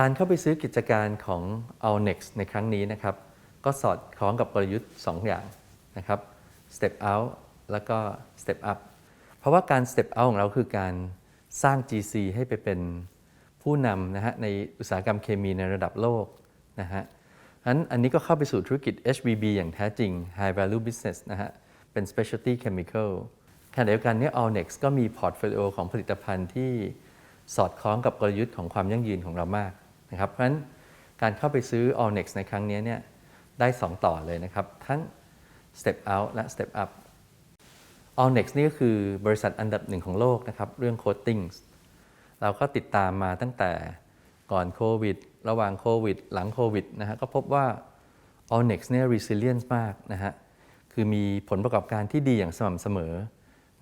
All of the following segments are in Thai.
การเข้าไปซื้อกิจการของ a l n e x ในครั้งนี้นะครับ ก็สอดคล้องกับกลยุทธ์ 2 อย่างนะครับ Step Out แล้วก็ Step Up เพราะว่าการ Step Out ของเราคือการสร้าง GC ให้ไปเป็นผู้นำนะฮะในอุตสาหกรรมเคมีในระดับโลกนะฮะอันอันนี้ก็เข้าไปสู่ธุรกิจ HVB อย่างแท้จริง High Value Business นะฮะ เป็น Specialty Chemical ขณะเดียวกันเนี่ย Allnex ก็มีพอร์ตโฟลิโอของผลิตภัณฑ์ที่สอดคล้องกับกลยุทธ์ของความยั่งยืนของเรามาก นะครับ เพราะฉะนั้นการเข้าไปซื้อ Allnex ในครั้งนี้เนี่ยได้ 2 ต่อเลยนะครับ ทั้ง Step Out และ Step Up Allnex นี่ก็คือบริษัทอันดับหนึ่งของโลกนะครับ เรื่อง coatings เราก็ติดตามมาตั้งแต่ก่อนโควิด ระหว่างโควิด หลังโควิดนะฮะก็พบว่า Allnex เนี่ย resilient มากนะฮะคือมีผลประกอบการที่ดีอย่างสม่ำเสมอ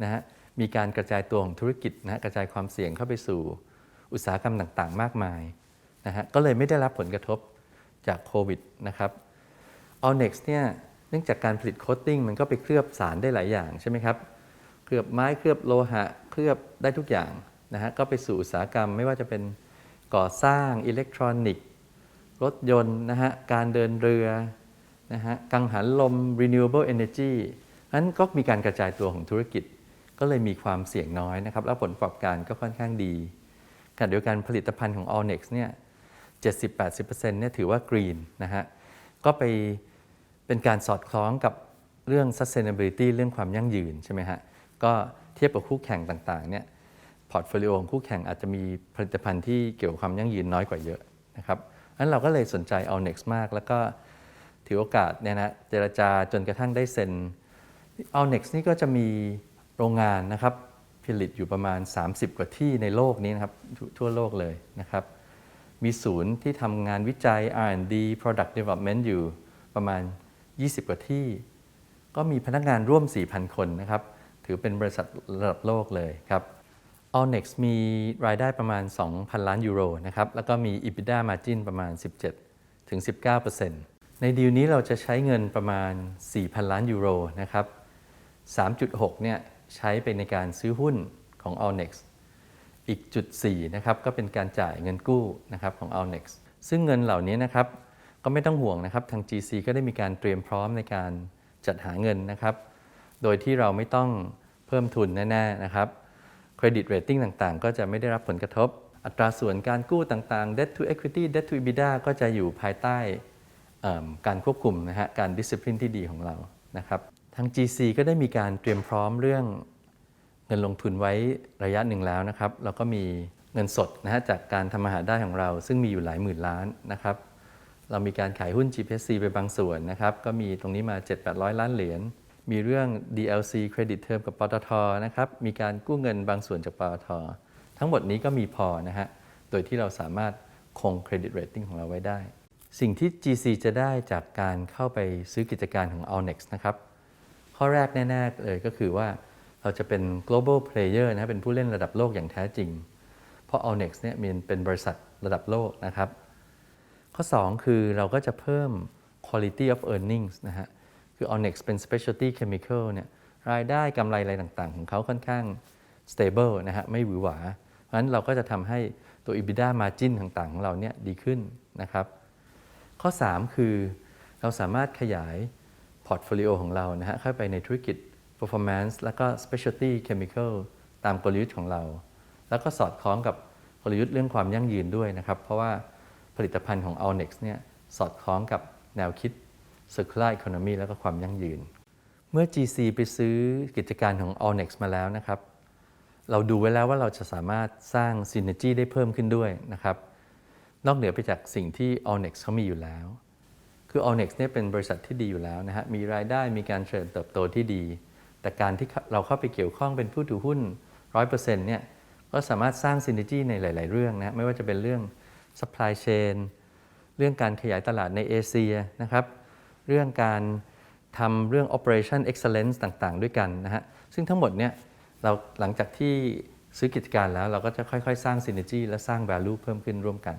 นะฮะมีการกระจายตัวของธุรกิจนะฮะกระจายความเสี่ยงเข้าไปสู่อุตสาหกรรมต่างๆ มากมาย นะฮะก็เลยไม่ได้รับผลกระทบจากโควิดนะครับ Allnex เนี่ยเนื่องจากการผลิตโคตติ้งมันก็ไปเคลือบสารได้หลายอย่างใช่ไหมครับ เคลือบไม้เคลือบโลหะ เคลือบได้ทุกอย่างนะฮะก็ไปสู่อุตสาหกรรมไม่ว่าจะเป็นก่อสร้างอิเล็กทรอนิกส์ รถยนต์นะฮะการเดินเรือนะฮะกังหันลม renewable energy นั้นก็มีการกระจายตัวของธุรกิจ ก็เลยมีความเสี่ยงน้อยนะครับ แล้วผลประกอบการก็ค่อนข้างดีขณะเดียวกันผลิตภัณฑ์ของ Allnex เนี่ย 70-80%เนี่ยถือว่า green นะฮะก็ไปเป็นการสอดคล้องกับเรื่อง sustainability เรื่องความยั่งยืนใช่ไหมฮะก็เทียบกับคู่แข่งต่างๆเนี่ยพอร์ตโฟลิโอของคู่แข่งอาจจะมีผลิตภัณฑ์ที่เกี่ยวกับความยั่งยืนน้อยกว่าเยอะนะครับนั้นเราก็เลยสนใจ Allnex มาก แล้วก็ถือโอกาสเนี่ยนะเจรจาจนกระทั่งได้เซ็น Allnex นี่ก็จะมีโรงงานนะครับผลิตอยู่ประมาณ 30 กว่าที่ในโลกนี้นะครับททั่วโลกเลยนะครับ มีศูนย์ที่ทำงานวิจัย R&D Product Development อยู่ประมาณ 20 กว่าที่ ก็มีพนักงานร่วม 4,000 คนนะครับ ถือเป็นบริษัทระดับโลกเลยครับ Allnex มีรายได้ประมาณ 2,000 ล้านยูโรนะครับ แล้วก็มี EBITDA margin ประมาณ 17ถึง19%ในดีลนี้เราจะใช้เงินประมาณ 4,000 ล้านยูโรนะครับ 3.6 เนี่ยใช้ไปในการซื้อหุ้นของ Allnex อีกจุด4นะครับก็เป็นการจ่ายเงินกู้นะครับของ a l n e x ซึ่งเงินเหล่านี้นะครับก็ไม่ต้องห่วงนะครับทาง GC ก็ได้มีการเตรียมพร้อมในการจัดหาเงินนะครับโดยที่เราไม่ต้องเพิ่มทุนแน่ๆนะครับเครดิตเรตติ้งต่างๆ ก็จะไม่ได้รับผลกระทบ อัตราส่วนการกู้ต่างๆ debt to equity debt to EBITDA ก็จะอยู่ภายใต้การควบคุมนะฮะการ discipline ที่ดีของเรานะครับทาง GC ก็ได้มีการเตรียมพร้อมเรื่อง งินลงทุนไว้ระยะหนึ่งแล้วนะครับแล้วก็มีเงินสดนะฮะจากการทำมาหาได้ของเรา ซึ่งมีอยู่หลายหมื่นล้านนะครับ เรามีการขายหุ้น GPC ไปบางส่วนนะครับ ก็มีตรงนี้มา 7-800 ล้านเหรียญมีเรื่อง DLC Credit Term กับปตทนะครับมีการกู้เงินบางส่วนจากปตททั้งหมดนี้ก็มีพอนะฮะโดยที่เราสามารถคงเครดิตเรตติ้งของเราไว้ได้ สิ่งที่ GC จะได้จากการเข้าไปซื้อกิจการของ Allnex นะครับข้อแรกแน่ ๆ เลยก็คือว่า เราจะเป็น global player นะเป็นผู้เล่นระดับโลกอย่างแท้จริง เพราะ Allnex เนี่ยมันเป็นบริษัทระดับโลกนะครับ ข้อ 2 คือเราก็จะเพิ่ม quality of earnings นะฮะ คือ Allnex เป็น specialty chemical เนี่ยรายได้กำไรอะไรต่างๆ ของเขาค่อนข้าง stable นะฮะไม่หวือหวา เพราะฉะนั้นเราก็จะทำให้ตัว EBITDA margin ต่างๆ ของเราเนี่ยดีขึ้นนะครับ ข้อ 3 คือเราสามารถขยายพอร์ตโฟลิโอของเรานะฮะเข้าไปในธุรกิจ performance แล้วก็ specialty chemical ตามกลยุทธ์ของเรา แล้วก็สอดคล้องกับกลยุทธ์เรื่องความยั่งยืนด้วยนะครับ เพราะว่าผลิตภัณฑ์ของ a l n e x เนี่ยสอดคล้องกับแนวคิด circular economy แล้วก็ความยั่งยืน เมื่อ GC ไปซื้อกิจการของ a l n e x มาแล้วนะครับ เราดูไว้แล้วว่าเราจะสามารถสร้าง synergy ได้เพิ่มขึ้นด้วยนะครับ นอกเหนือไปจากสิ่งที่ a l n e x เขามีอยู่แล้ว คือ Allnex เนี่ยเป็นบริษัทที่ดีอยู่แล้วนะฮะมีรายได้มีการเจริญเติบโตที่ดี แต่การที่เราเข้าไปเกี่ยวข้องเป็นผู้ถือหุ้น 100%เนี่ยก็สามารถสร้างซิน e r จีในหลาย ๆ เรื่องนะไม่ว่าจะเป็นเรื่อง supply chain เรื่องการขยายตลาดในเอเชียนะครับเรื่องการทำเรื่อง operation excellence ต่างๆ ด้วยกันนะฮะซึ่งทั้งหมดเนี่ยเราหลังจากที่ซื้อกิจการแล้วเราก็จะค่อย ๆ สร้างซิน e r จีและสร้าง value เพิ่มขึ้นร่วมกัน